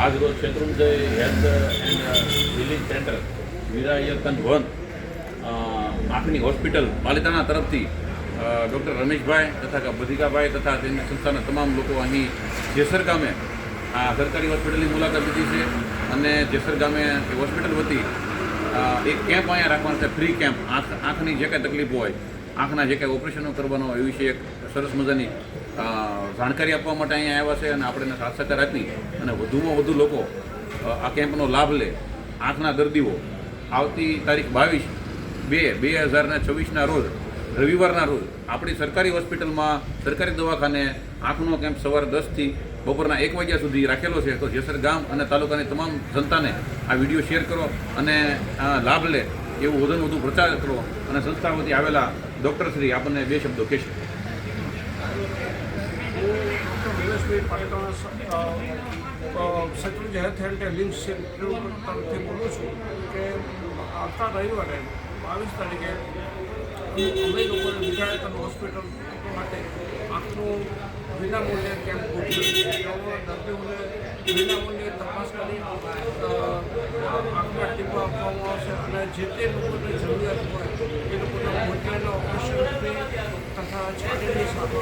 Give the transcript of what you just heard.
આજરોજ Shatrunjay health and relief centre Virayatan one આંખની hospital Palitana તરફથી ડૉક્ટર રમેશભાઈ તથા બધિકાભાઈ તથા તેમની સંસ્થાના તમામ લોકો અહીં જેસર ગામે, આ સરકારી હોસ્પિટલની મુલાકાત લીધી છે અને જેસર ગામે હોસ્પિટલ વતી એક કેમ્પ અહીંયા રાખવાનો છે, ફ્રી કેમ્પ. આંખ, આંખની જે કાંઈ તકલીફ હોય આંખના જે કાંઈ ઓપરેશનો કરવાનો એ વિશે એક સરસ મજાની જાણકારી આપવા માટે અહીંયા આવ્યા છે અને આપણે સાથ સહકાર આપી અને વધુમાં વધુ લોકો આ કેમ્પનો લાભ લે. આંખના દર્દીઓ, આવતી તારીખ બાવીસ બે બે હજારના છવ્વીસના રોજ, રવિવારના રોજ આપણી સરકારી હોસ્પિટલમાં, સરકારી દવાખાને આંખનો કેમ્પ સવાર દસથી બપોરના એક વાગ્યા સુધી રાખેલો છે. તો જેસર ગામ અને તાલુકાની તમામ જનતાને આ વીડિયો શેર કરો અને લાભ લે એવું વધુ વધુ પ્રચાર કરો અને સંસ્થા વતી આવેલા ડૉક્ટરશ્રી આપણને બે શબ્દો કહેશો ડૉક્ટર સચિવ હેલ્થ એન્ડ સેન્ટર તરફથી બોલું છું કે આવતા રવિવારે બાવીસ તારીખે અમે લોકોએ વિધાયકન હોસ્પિટલ માટે આંખનું વિનામૂલ્યે કેમ્પ ગોઠવ્યો. દર્દીઓને વિનામૂલ્યે તપાસ કરી આંખના ટીપા આપવામાં આવશે જે તે લોકોને જરૂરિયાત હોય Человек из 棒